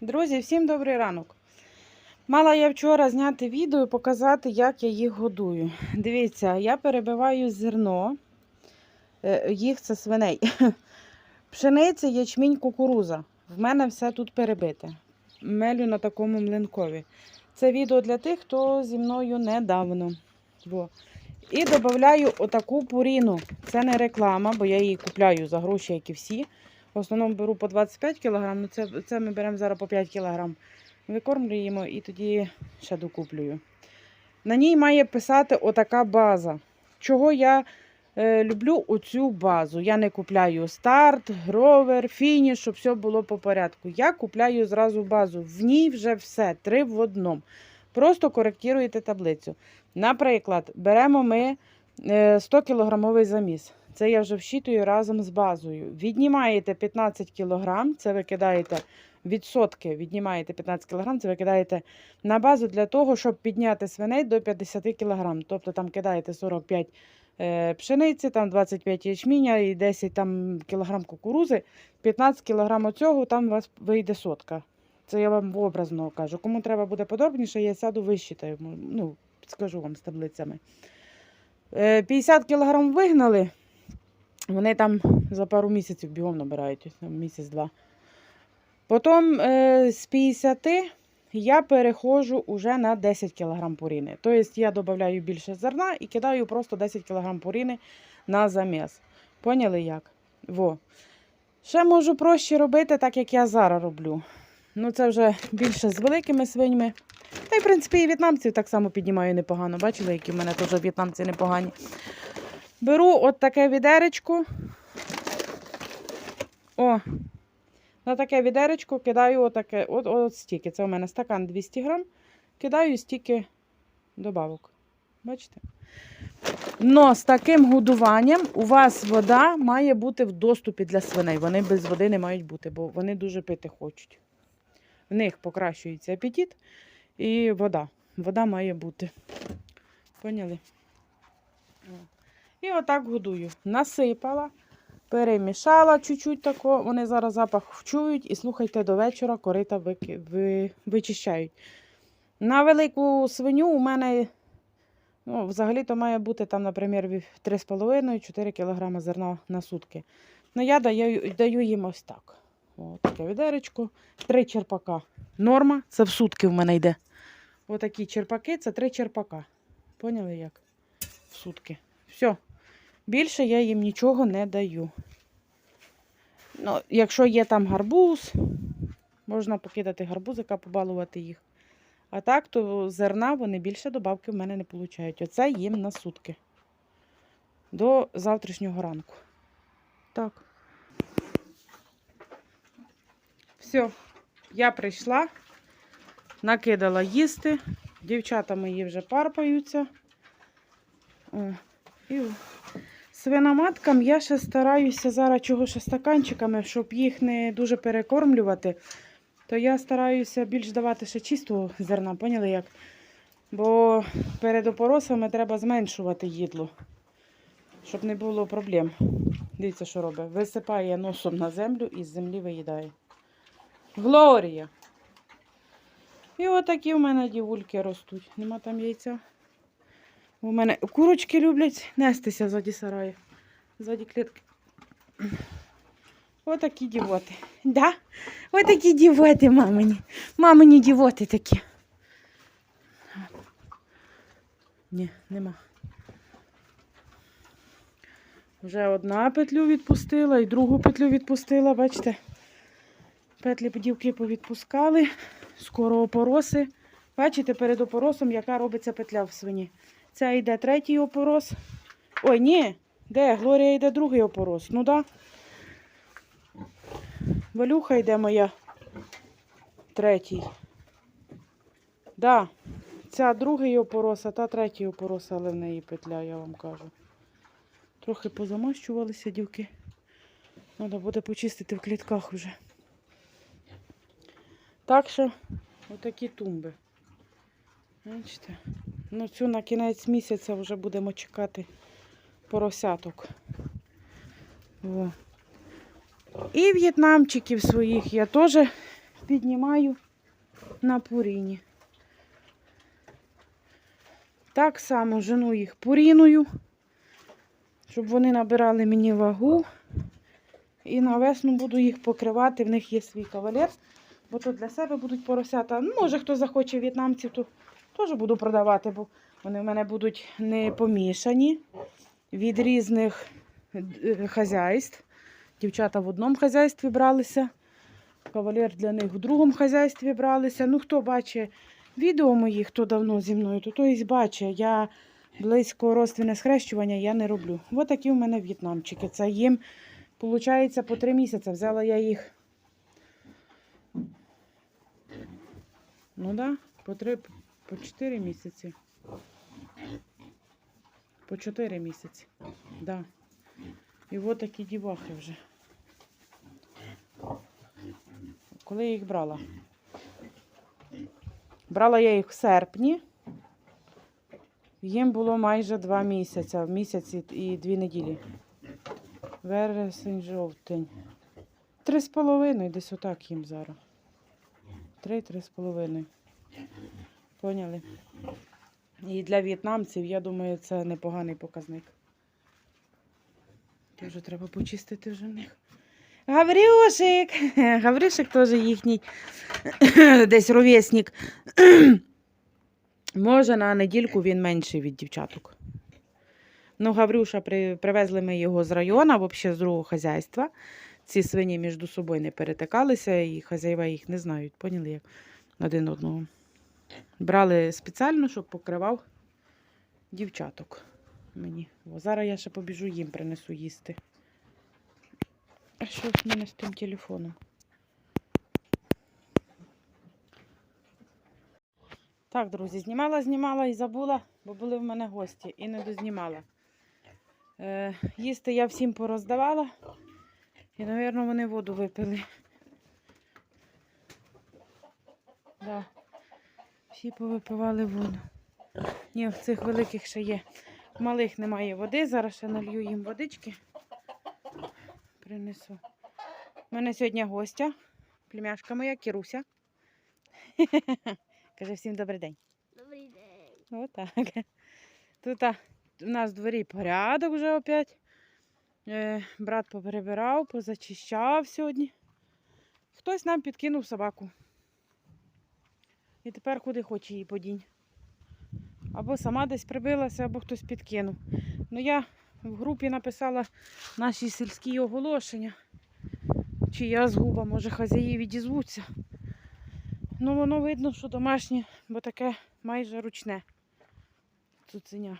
Друзі, всім добрий ранок. Мала я вчора зняти відео і показати, як я їх годую. Дивіться, я перебиваю зерно, е, їх це свиней. Пшениця, ячмінь, кукуруза. В мене все тут перебите. Мелю на такому млинкові. Це відео для тих, хто зі мною недавно. Во. І додаю отаку пуріну. Це не реклама, бо я її купляю за гроші, як і всі. В основному беру по 25 кг, ну це, це ми беремо зараз по 5 кг. Викормлюємо і тоді ще докуплюю. На ній має писати отака база. Чого я е, люблю оцю базу? Я не купляю старт, гровер, фініш, щоб все було по порядку. Я купляю зразу базу. В ній вже все, три в одному. Просто коректуєте таблицю. Наприклад, беремо ми е, 100 кілограмовий заміс. Це я вже вщитую разом з базою. Віднімаєте 15 кг, це ви кидаєте відсотки, віднімаєте 15 кг, це ви кидаєте на базу для того, щоб підняти свиней до 50 кг. Тобто там кидаєте 45 е, пшениці, там 25 ячміня і 10 там, кілограм кукурузи, 15 кг оцього, там у вас вийде сотка. Це я вам образно кажу. Кому треба буде подробніше, я сяду вищитаю. Ну, скажу вам з таблицями. Е, 50 кг вигнали. Вони там за пару місяців бігом набирають, місяць-два. Потім е, з 50 я переходжу уже на 10 кг пуріни. Тобто я додаю більше зерна і кидаю просто 10 кг пуріни на заміс. Поняли як? Во. Ще можу проще робити, так як я зараз роблю. Ну, це вже більше з великими свиньми. Та й, в принципі, і в'єтнамців так само піднімаю непогано. Бачили, які в мене теж в'єтнамці непогані. Беру от таке відеречко. О, на таке відеречко кидаю отаке, от, от стільки. Це у мене стакан 200 грам. Кидаю стільки добавок. Бачите? Но з таким годуванням у вас вода має бути в доступі для свиней. Вони без води не мають бути, бо вони дуже пити хочуть. В них покращується апетит і вода. Вода має бути. Поняли? І отак годую. Насипала, перемішала чуть-чуть тако. Вони зараз запах вчують і слухайте, до вечора корита вичищають. На велику свиню у мене ну, взагалі-то має бути там, наприклад, 3,5-4 кг зерна на сутки. Ну, я даю, даю їм ось так. О, таке відеречко. Три черпака. Норма, це в сутки в мене йде. Отакі черпаки це три черпака. Поняли як? В сутки. Все. Більше я їм нічого не даю. Ну, якщо є там гарбуз, можна покидати гарбузика, побалувати їх. А так, то зерна вони більше добавки в мене не получають. Оце їм на сутки. До завтрашнього ранку. Так. Все, я прийшла, накидала їсти. Дівчата мої вже парпаються. О, і свиноматкам я ще стараюся зараз чого ще стаканчиками, щоб їх не дуже перекормлювати, то я стараюся більш давати ще чистого зерна, поняли як? Бо перед опоросами треба зменшувати їдло, щоб не було проблем. Дивіться, що робить. Висипає носом на землю і з землі виїдає. Глорія! І отакі в мене дівульки ростуть. Нема там яйця. У мене курочки люблять нестися ззаді сараю. Ззаді клітки. Отакі дівоти. Да? Отакі дівоти, мамині. Мамині дівоти такі. Ні, нема. Вже одна петлю відпустила і другу петлю відпустила, бачите? Петлі дівки повідпускали. Скоро опороси. Бачите, перед опоросом, яка робиться петля в свині. Це йде третій опорос. Ой, ні, де? Глорія йде другий опорос. Ну да. Валюха йде моя третій. Да. Ця другий опорос, а та третій опорос, але в неї петля, я вам кажу. Трохи позамащувалися дівки. Треба буде почистити в клітках вже. Так що, отакі тумби. Бачите? Ну, цю на кінець місяця вже будемо чекати поросяток. О. І в'єтнамчиків своїх я теж піднімаю на пуріні. Так само жену їх пуріною, щоб вони набирали мені вагу. І на весну буду їх покривати. В них є свій кавалер, бо тут для себе будуть поросята. Може, хто захоче в'єтнамців, то теж буду продавати, бо вони в мене будуть не помішані від різних е, хазяйств. Дівчата в одному хазяйстві бралися, кавалер для них в другому хазяйстві бралися. Ну, хто бачить відео мої, хто давно зі мною, то той бачить. Я близько родственне схрещування я не роблю. Ось такі в мене в'єтнамчики. Це їм, виходить, по три місяці. Взяла я їх. Ну так, да, по три, по чотири місяці. По чотири місяці. Да. І от такі дівахи вже. Коли я їх брала? Брала я їх в серпні. Їм було майже два місяці, місяці і дві неділі. Вересень, жовтень. Три з половиною, десь отак їм зараз. Три, три з половиною. Поняли? І для в'єтнамців, я думаю, це непоганий показник. Дуже треба почистити вже в них. Гаврюшик! Гаврюшик теж їхній десь ровесник. Може, на недільку він менший від дівчаток. Ну, Гаврюша при, привезли ми його з району, взагалі з другого хазяйства. Ці свині між собою не перетикалися, і хазяїва їх не знають. Поняли як один одного. Брали спеціально, щоб покривав дівчаток мені. О, зараз я ще побіжу їм принесу їсти. А що в мене з тим телефоном? Так, друзі, знімала, знімала і забула, бо були в мене гості і не дознімала. Е, їсти я всім пороздавала. І, мабуть, вони воду випили. Да. Всі повипивали воду. Ні, в цих великих ще є. В малих немає води. Зараз ще налью їм водички. Принесу. У мене сьогодні гостя. Племяшка моя, Кіруся. Каже всім добрий день. Добрий день. Отак. Тут а, у нас в дворі порядок вже опять. Е, брат поперебирав, позачищав сьогодні. Хтось нам підкинув собаку. І тепер куди хоче її подінь. Або сама десь прибилася, або хтось підкинув. Ну я в групі написала наші сільські оголошення. Чи я згуба, може хазяї відізвуться. Ну, воно видно, що домашнє, бо таке майже ручне цуценя.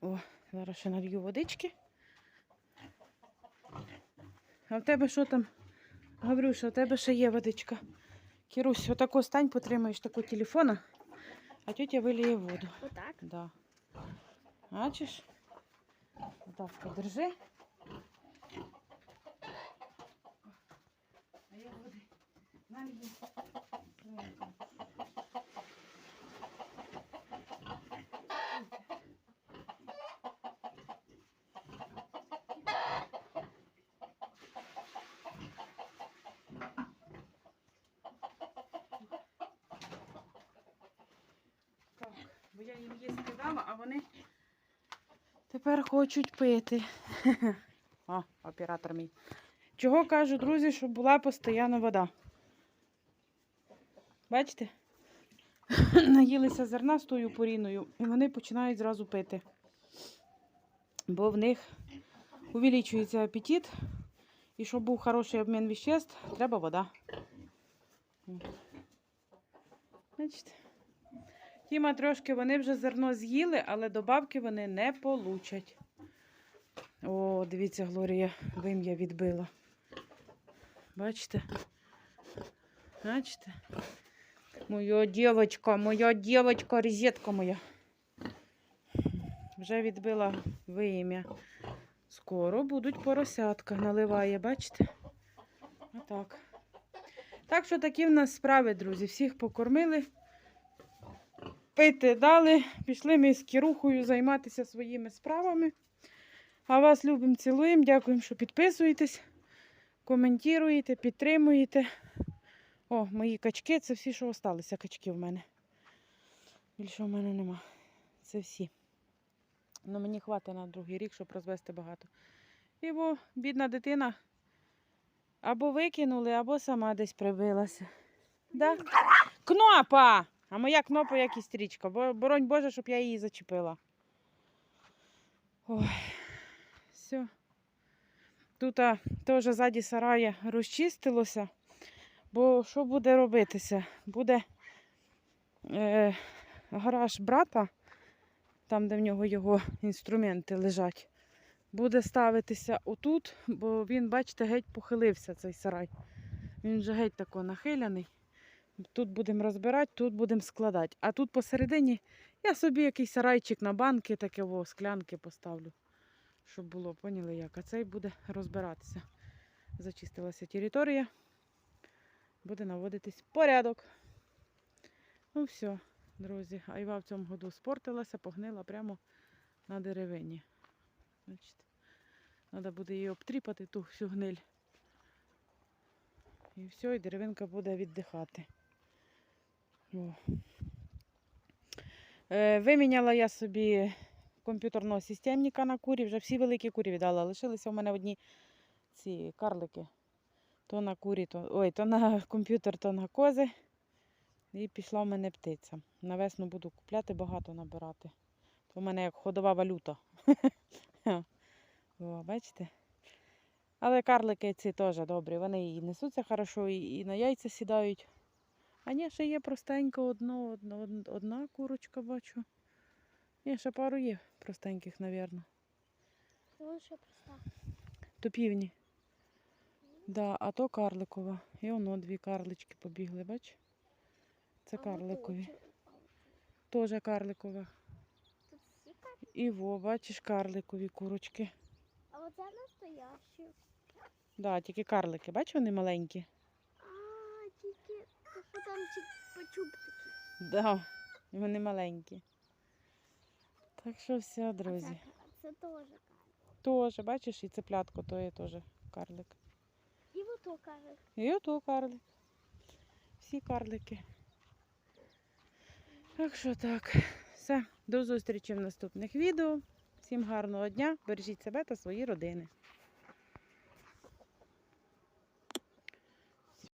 О, зараз ще налью водички. А в тебе що там? Гаврюша, у тебе ще є водичка. Кірусь, отако стань, потримаєш такого телефона, а тетя виліє воду. Отак. Да. Бачиш? Отак подержи. А я води налью. Бо я їм їсти дала, а вони тепер хочуть пити. О, оператор мій. Чого кажу, друзі, щоб була постійна вода. Бачите? Наїлися зерна з тою поріною, і вони починають зразу пити. Бо в них увеличується апетит, і щоб був хороший обмін веществ, треба вода. Бачите? Ті матрошки вони вже зерно з'їли, але добавки вони не получать. О, дивіться, Глорія вим'я відбила. Бачите? Бачите? Моя дівочка, моя дівочка, розетка моя. Вже відбила вим'я. Скоро будуть поросятка. Наливає, бачите? Отак. Так що такі в нас справи, друзі. Всіх покормили пити дали. Пішли ми з кірухою займатися своїми справами. А вас любимо, цілуємо. Дякуємо, що підписуєтесь. коментуєте, підтримуєте. О, мої качки, це всі, що залишилися качки в мене. Більше в мене нема. Це всі. Ну, мені хватить на другий рік, щоб розвести багато. І бо бідна дитина або викинули, або сама десь прибилася. Да? Кнопа! А моя кнопа як і стрічка. Бо, боронь Боже, щоб я її зачепила. Ой, все. Тут теж ззаді сарая розчистилося. Бо що буде робитися? Буде е, гараж брата, там, де в нього його інструменти лежать, буде ставитися отут, бо він, бачите, геть похилився цей сарай. Він вже геть тако нахиляний. Тут будемо розбирати, тут будемо складати. А тут посередині я собі якийсь сарайчик на банки, таке во, склянки поставлю, щоб було, поняли як. А цей буде розбиратися. Зачистилася територія. Буде наводитись порядок. Ну все, друзі. Айва в цьому году спортилася, погнила прямо на деревині. Треба буде її обтріпати, ту всю гниль. І все, і деревинка буде віддихати. Е, виміняла я собі комп'ютерного системника на курі. Вже всі великі курі віддала. Лишилися у мене одні ці карлики. То на курі, то, ой, то на комп'ютер, то на кози. І пішла в мене птиця. На весну буду купляти, багато набирати. То в мене як ходова валюта. О, бачите? Але карлики ці теж добрі. Вони і несуться хорошо, і на яйця сідають. А ні, ще є простенько одно, одно, одна курочка бачу. Ні, ще пару є простеньких, мабуть. Лучше просто. То півні. Да, а то карликова. І воно дві карлички побігли, бач? Це карликові. Теж карликова. І во, бачиш, карликові курочки. А оце настоящі. Да, тільки карлики, бачиш, вони маленькі. А, то там ці. Да, вони маленькі. Так що все, А друзі. Це, це теж кар. Теж, бачиш, і цеплятко, то є теж карлик. І ото каже. І ото карлик. Всі карлики. Так що так. Все, до зустрічі в наступних відео. Всім гарного дня. Бережіть себе та свої родини.